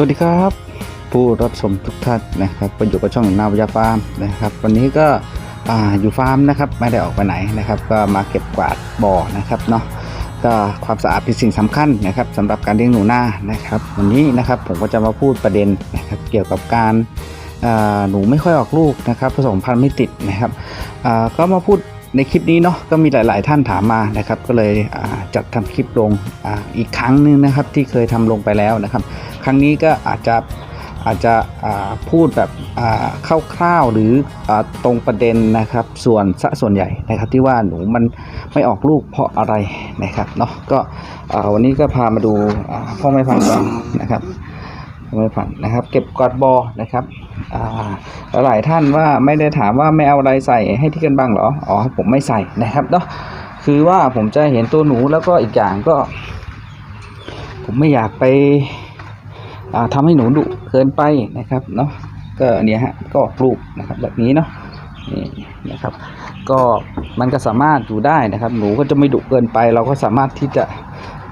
สวัสดีครับ ผู้รับชมทุกท่านนะครับก็อยู่กับช่องนาวายาฟาร์มนะครับ วันนี้ก็อ่าอยู่ฟาร์มนะครับไม่ได้ออกไปไหนนะครับ ก็มาเก็บกวาดบ่อนะครับเนาะก็ความสะอาดเป็นสิ่งสำคัญนะครับสำหรับการเลี้ยงหนูนานะครับ วันนี้นะครับผมก็จะมาพูดประเด็นนะครับเกี่ยวกับการหนูไม่ค่อยออกลูกนะครับผสมพันธุ์ไม่ติดนะครับก็มาพูดในคลิปนี้เนาะก็มีหลาย ๆ ท่านถามมานะครับ ก็เลยจัดทำคลิปลงออีกครั้งหนึงนะครับ ที่เคยทำลงไปแล้วนะครับ รั้งนี้ก็อาจจะอาจจะพูดแบบคร่าวๆหรืออตรงประเด็นนะครับ ส่วนสะส่วนใหญ่นะครับที่ว่าหนูมันไม่ออกลูกเพราะอะไรนะครับเนาะก็วันนี้ก็พามาดูพ่อไม่พันธุ์ก่อนนะครับพ่อไม่พันธุ์นะครับ เก็บกอดบอนะครับหลายท่านว่าไม่ได้ถามว่าไม่เอาอะไรใส่ให้ที่กันบ้างหรออ๋อผมไม่ใส่นะครับเนาะคือว่าผมจะเห็นตัวหนูแล้วก็อีกอย่างก็ ผมไม่อยากไป อ่าทำให้หนูดุเกินไปนะครับเนาะก็เนี่ยฮะก็ออกลูกนะครับแบบนี้เนาะนี่นะครับ ก็มันก็สามารถอยู่ได้นะครับ หนูก็จะไม่ดุเกินไป เราก็สามารถที่จะ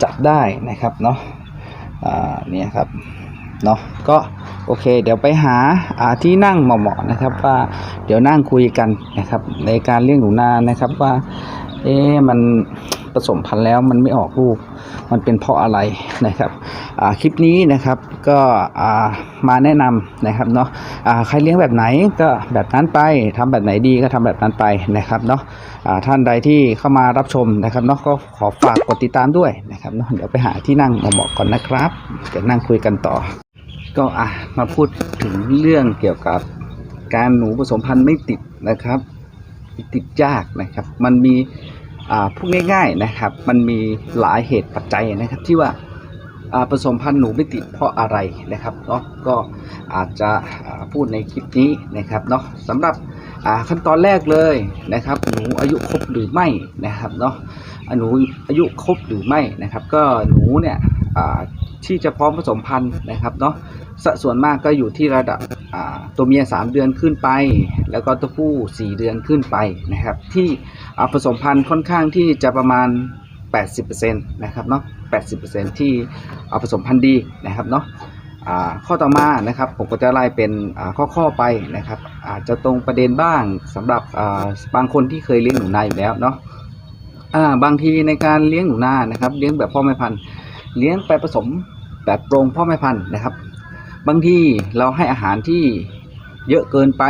จับได้นะครับเนาะอ่าเนี่ยครับเนาะก็โอเค เดี๋ยวไปหาอ่าที่นั่งเหมาะๆนะครับ ว่าเดี๋ยวนั่งคุยกันนะครับ ในการเลี้ยงหนูนานะครับว่า เอ๊มัน ผสมพันธุ์แล้วมันไม่ออกลูก มันเป็นเพราะอะไรนะครับคลิปนี้นะครับก็มาแนะนำนะครับเนาะใครเลี้ยงแบบไหนก็แบบนั้นไปทำแบบไหนดีก็ทำแบบนั้นไปนะครับเนาะท่านใดที่เข้ามารับชมนะครับเนาะก็ขอฝากกดติดตามด้วยนะครับเนาะเดี๋ยวไปหาที่นั่งมาบอกก่อนนะครับเดี๋ยวนั่งคุยกันต่อ ก็อะมาพูดถึงเรื่องเกี่ยวกับการหนูผสมพันธุ์ไม่ติดนะครับ ติดยากนะครับ มันมี พูดง่ายๆนะครับ มันมีหลายเหตุปัจจัยนะครับที่ว่าผสมพันธุ์หนูไม่ติดเพราะอะไรนะครับเนาะก็อาจจะพูดในคลิปนี้นะครับเนาะสำหรับขั้นตอนแรกเลยนะครับ หนูอายุครบหรือไม่นะครับเนาะหนูอายุครบหรือไม่นะครับ ก็หนูเนี่ยที่จะพร้อมผสมพันธุ์นะครับเนาะสัดส่วนมากก็อยู่ที่ระดับ ตัวเมีย 3 เดือนขึ้นไป แล้วก็ตัวผู้ 4 เดือนขึ้นไปนะครับ ที่อ่าผสมพันธุ์ค่อนข้างที่จะประมาณ 80%นะครับเนาะ80%ที่อ่าผสมพันธุ์ดีนะครับเนาะข้อต่อมานะครับผมก็จะไล่เป็นข้อๆไปนะครับ อาจจะตรงประเด็นบ้างสำหรับบางคนที่เคยเลี้ยงหนูนาอยู่แล้วเนาะบางทีในการเลี้ยงหนูนานะครับ เลี้ยงแบบพ่อแม่พันธุ์เลี้ยงไปผสมแบบตรงพ่อแม่พันธุ์นะครับ บางทีเราให้อาหารที่เยอะเกินไป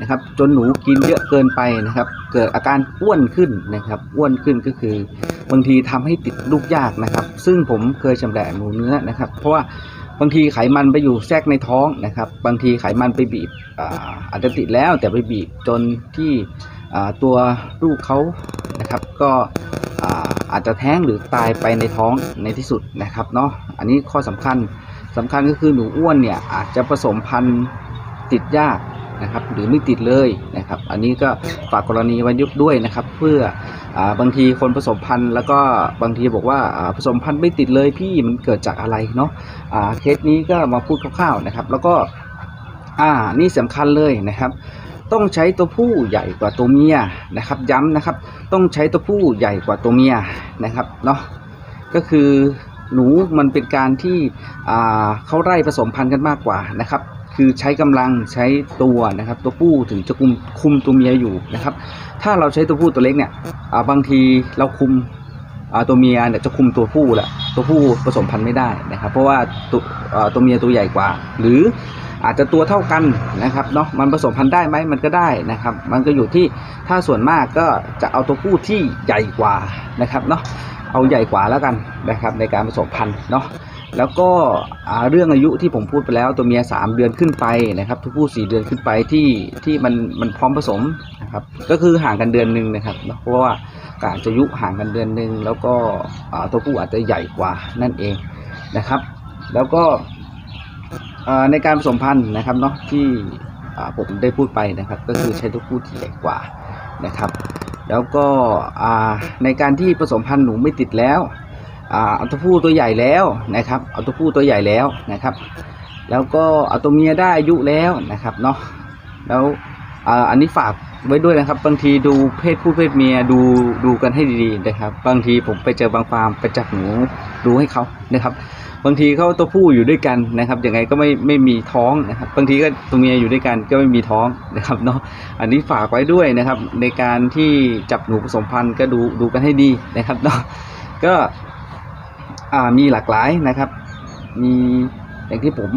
นะครับ จนหนูกินเยอะเกินไปนะครับ เกิดอาการอ้วนขึ้นนะครับอ้วนขึ้นก็คือบางทีทำให้ติดลูกยากนะครับ ซึ่งผมเคยชำแหละหนูเนื้อนะครับ เพราะว่าบางทีไขมันไปอยู่แทรกในท้องนะครับ บางทีไขมันไปบีบอาจจะติดแล้วแต่ไปบีบจนที่ตัวลูกเขานะครับ ก็อาอาจจะแท้งหรือตายไปในท้องในที่สุดนะครับเนาะอันนี้ข้อสำคัญ สำคัญก็คือหนูอ้วนเนี่ยอาจจะผสมพันธุ์ติดยากนะครับหรือไม่ติดเลยนะครับ อันนี้ก็ฝากกรณีไว้ยุบด้วยนะครับ เพื่ออบางทีคนผสมพันธุ์แล้วก็บางทีบอกว่าผสมพันธุ์ไม่ติดเลยพี่มันเกิดจากอะไรเนาะอ่าเคสนี้ก็มาพูดคร่าวๆนะครับ แล้วก็อ่านี่สำคัญเลยนะครับ ต้องใช้ตัวผู้ใหญ่กว่าตัวเมียนะครับ ย้ำนะครับ ต้องใช้ตัวผู้ใหญ่กว่าตัวเมียนะครับเนาะก็คือ หนูมันเป็นการที่เขาไล่ผสมพันธุ์กันมากกว่านะครับ คือใช้กำลังใช้ตัวนะครับ ตัวผู้ถึงจะคุมคุมตัวเมียอยู่นะครับ ถ้าเราใช้ตัวผู้ตัวเล็กเนี่ยบางทีเราคุมตัวเมียเนี่ยจะคุมตัวผู้แหละตัวผู้ผสมพันธุ์ไม่ได้นะครับ เพราะว่าตัวตัวเมียตัวใหญ่กว่า หรืออาจจะตัวเท่ากันนะครับเนาะมันผสมพันธุ์ได้ไหมมันก็ได้นะครับ มันก็อยู่ที่ถ้าส่วนมากก็จะเอาตัวผู้ที่ใหญ่กว่านะครับเนาะ เอาใหญ่กว่าแล้วกันนะครับในการผสมพันธุ์เนาะแล้วก็เรื่องอายุที่ผมพูดไปแล้วตัวเมีย 3 เดือนขึ้นไปนะครับตัวผู้ 4 เดือนขึ้นไปที่ที่มันมันพร้อมผสมนะครับก็คือห่างกันเดือนหนึ่งนะครับเพราะว่ากาจจะยุห่างกันเดือนหนึ่งแล้วก็ตัวผู้อาจจะใหญ่กว่านั่นเองนะครับ แล้วก็ในการผสมพันธุ์นะครับเนาะที่ผมได้พูดไปนะครับ ก็คือใช้ตัวผู้ที่ใหญ่กว่านะครับ แล้วก็ในการที่ผสมพันธุ์หนูไม่ติดแล้วอ่าเอาตัวผู้ตัวใหญ่แล้วนะครับเอาตัวผู้ตัวใหญ่แล้วนะครับ แล้วก็เอาตัวเมียได้อายุแล้วนะครับเนาะแล้วอันนี้ฝากไว้ด้วยนะครับบางทีดูเพศผู้เพศเมียดูดูกันให้ดีๆนะครับ บางทีผมไปเจอบางฟาร์มไปจับหนูดูให้เขานะครับ บางทีเขาตัวผู้อยู่ด้วยกันนะครับยังไงก็ไม่ไม่มีท้องนะครับบางทีก็ตัวเมียอยู่ด้วยกันก็ไม่มีท้องนะครับเนาะอันนี้ฝากไว้ด้วยนะครับ ในการที่จับหนูผสมพันธุ์ก็ดูดูกันให้ดีนะครับเนาะก็อ่ามีหลากหลายนะครับ มีอย่างที่ผม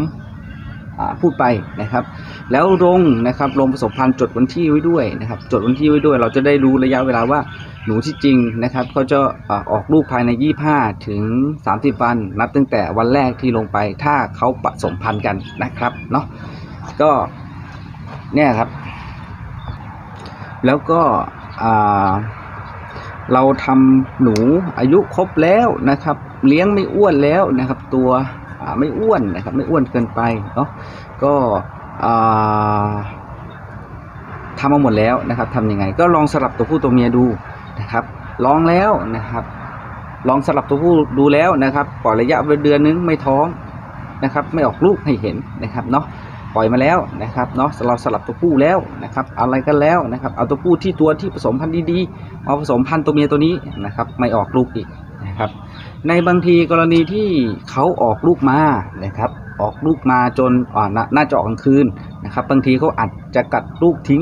พูดไปนะครับ แล้วโรงนะครับโรงผสมพันธุ์จดวันที่ไว้ด้วยนะครับ จดวันที่ไว้ด้วย เราจะได้รู้ระยะเวลาว่าหนูที่จริงนะครับเขาจะอออกลูกภายใน 25 ถึง 30 วัน นับตั้งแต่วันแรกที่ลงไปถ้าเขาผสมพันธุ์กันนะครับเนาะก็เนี่ยครับ แล้วก็เราทำหนูอายุครบแล้วนะครับ เลี้ยงไม่อ้วนแล้วนะครับ ตัว ไม่อ้วนนะครับ ไม่อ้วนเกินไปเนาะก็ทำมาหมดแล้วนะครับทำยังไง ก็ลองสลับตัวผู้ตัวเมียดูนะครับ ลองแล้วนะครับ ลองสลับตัวผู้ดูแล้วนะครับปล่อยระยะเดือนนึงไม่ท้องนะครับ ไม่ออกลูกให้เห็นนะครับเนาะปล่อยมาแล้วนะครับเนาะเราสลับตัวผู้แล้วนะครับ อะไรกันแล้วนะครับเอาตัวผู้ที่ตัวที่ผสมพันธุ์ดีๆมาผสมพันธุ์ตัวเมียตัวนี้นะครับ ไม่ออกลูกอีกนะครับ ในบางทีกรณีที่เขาออกลูกมานะครับ ออกลูกมาจนอ่านน่าจะออกกลางคืนนะครับ บางทีเขาอาจจะกัดลูกทิ้ง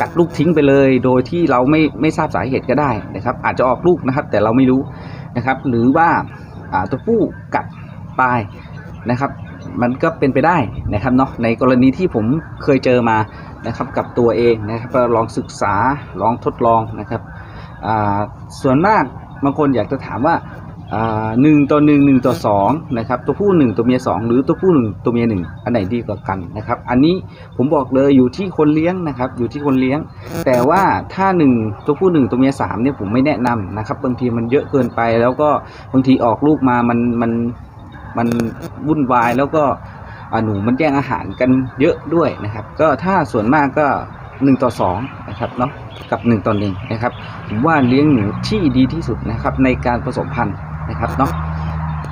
กัดลูกทิ้งไปเลย โดยที่เราไม่ไม่ทราบสาเหตุก็ได้นะครับ อาจจะออกลูกนะครับ แต่เราไม่รู้นะครับ หรือว่าตัวผู้กัดตายนะครับ มันก็เป็นไปได้นะครับเนาะในกรณีที่ผมเคยเจอมานะครับกับตัวเองนะครับลองศึกษาลองทดลองนะครับส่วนมากบางคนอยากจะถามว่า หนึ่งต่อหนึ่งหนึ่งต่อสองนะครับตัวผู้หนึ่งตัวเมียสองหรือตัวผู้หนึ่งตัวเมียหนึ่งอันไหนดีกว่ากันนะครับ อันนี้ผมบอกเลยอยู่ที่คนเลี้ยงนะครับ อยู่ที่คนเลี้ยง แต่ว่าถ้าหนึ่งตัวผู้หนึ่งตัวเมียสามเนี่ยผมไม่แนะนำนะครับบางทีมันเยอะเกินไป แล้วก็บางทีออกลูกมามันมันมันวุ่นวายแล้วก็หนูมันแย่งอาหารกันเยอะด้วยนะครับ ก็ถ้าส่วนมากก็หนึ่งต่อสองนะครับเนาะกับหนึ่งต่อหนึ่งนะครับผมว่าเลี้ยงหนูที่ดีที่สุดนะครับในการผสมพันธุ์ นะครับเนาะ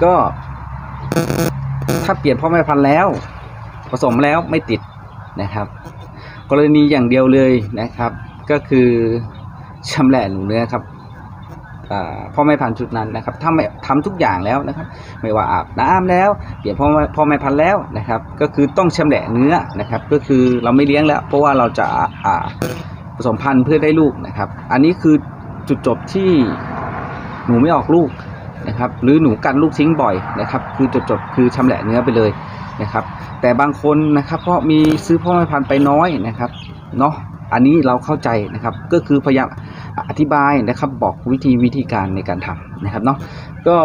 ก็ถ้าเปลี่ยนพ่อแม่พันธุ์แล้ว ผสมแล้วไม่ติดนะครับ กรณีอย่างเดียวเลยนะครับ ก็คือชำแหละหนูเนื้อครับพ่อแม่พันธุ์ชุดนั้นนะครับถ้าไม่ทำทุกอย่างแล้วนะครับ ไม่ว่าอาบน้ำแล้วเปลี่ยนพ่อแม่พ่อแม่พันธุ์แล้วนะครับ ก็คือต้องชำแหละเนื้อนะครับ ก็คือเราไม่เลี้ยงแล้ว เพราะว่าเราจะผสมพันธุ์เพื่อได้ลูกนะครับ อันนี้คือจุดจบที่หนูไม่ออกลูก นะครับหรือหนูกันลูกทิ้งบ่อยนะครับ คือจดจดๆคือชำแหละเนื้อไปเลยนะครับ แต่บางคนนะครับเพราะมีซื้อพ่อแม่พันธุ์ไปน้อยนะครับเนาะอันนี้เราเข้าใจนะครับก็คือพยายามอธิบายนะครับบอกวิธีวิธีการในการทำนะครับเนาะก็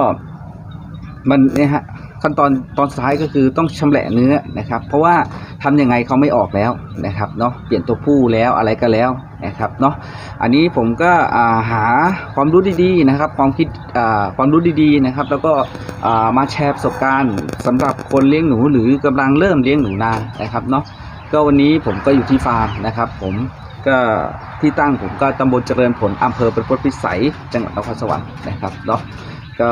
มันเนี่ยฮะ ขั้นตอนตอนสุดท้ายก็คือต้องชำแหละเนื้อนะครับ เพราะว่าทำยังไงเขาไม่ออกแล้วนะครับเนาะเปลี่ยนตัวผู้แล้วอะไรก็แล้วนะครับเนาะอันนี้ผมก็าหาความรู้ดีๆนะครับ ความคิดความรู้ดีๆนะครับ แล้วก็มาแชร์ประสบการณ์สำหรับคนเลี้ยงหนูหรือกำลังเริ่มเลี้ยงหนูนานะครับเนาะก็วันนี้ผมก็อยู่ที่ฟาร์มนะครับ ผมก็ที่ตั้งผมก็ตำบลเจริญผลอำเภอประพฤติพิสัย จังหวัดนครสวรรค์นะครับเนาะก็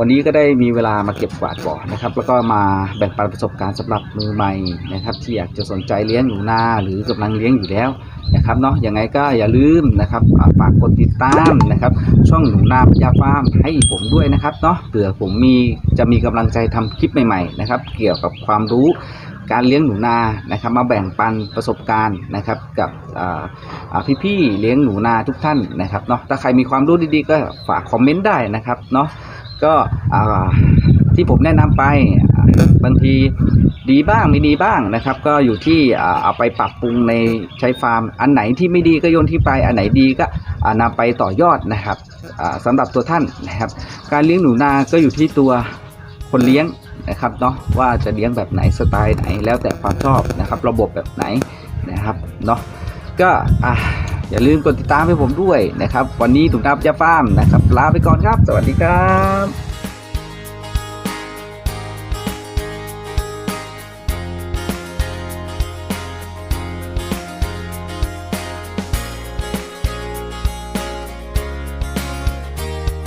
วันนี้ก็ได้มีเวลามาเก็บกวาดบ่อนะครับ แล้วก็มาแบ่งปันประสบการณ์สำหรับมือใหม่นะครับ ที่อยากจะสนใจเลี้ยงหนูนาหรือกำลังเลี้ยงอยู่แล้วนะครับเนาะยังไงก็อย่าลืมนะครับฝากกดติดตามนะครับ ช่องหนูนาพยาฟาร์มให้ผมด้วยนะครับเนาะเผื่อผมมีจะมีกำลังใจทำคลิปใหม่ๆนะครับ เกี่ยวกับความรู้การเลี้ยงหนูนานะครับ มาแบ่งปันประสบการณ์นะครับกับพี่ๆเลี้ยงหนูนาทุกท่านนะครับเนาะถ้าใครมีความรู้ดีๆ ก็ฝากคอมเมนต์ได้นะครับเนาะ ก็ที่ผมแนะนำไปบางทีดีบ้างไม่ดีบ้างนะครับ ก็อยู่ที่เอาไปปรับปรุงในใช้ฟาร์ม อันไหนที่ไม่ดีก็โยนที่ไป อันไหนดีก็อ่านำไปต่อยอดนะครับอ่าสำหรับตัวท่านนะครับ การเลี้ยงหนูนาก็อยู่ที่ตัวคนเลี้ยงนะครับเนาะว่าจะเลี้ยงแบบไหนสไตล์ไหนแล้วแต่ความชอบนะครับ ระบบแบบไหนนะครับเนาะก็อะ อย่าลืมกดติดตามให้ผมด้วยนะครับ วันนี้ถุงดาบยาฟาร์มนะครับ ลาไปก่อนครับ สวัสดีครับ